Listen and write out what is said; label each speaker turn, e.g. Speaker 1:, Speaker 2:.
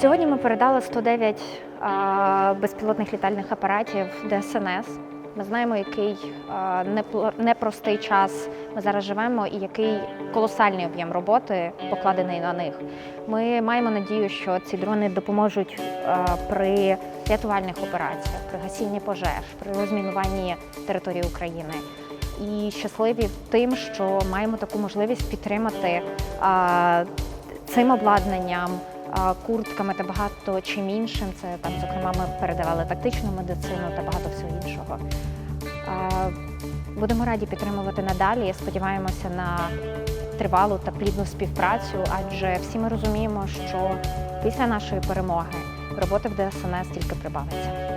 Speaker 1: Сьогодні ми передали 109 а, безпілотних літальних апаратів ДСНС. Ми знаємо, який непростий час ми зараз живемо і який колосальний об'єм роботи покладений на них. Ми маємо надію, що ці дрони допоможуть при рятувальних операціях, при гасінні пожеж, при розмінуванні території України. І щасливі тим, що маємо таку можливість підтримати цим обладнанням, куртками та багато чим іншим. Це там, зокрема, ми передавали тактичну медицину та багато всього іншого. Будемо раді підтримувати надалі. Сподіваємося на тривалу та плідну співпрацю, адже всі ми розуміємо, що після нашої перемоги роботи в ДСНС тільки прибавиться.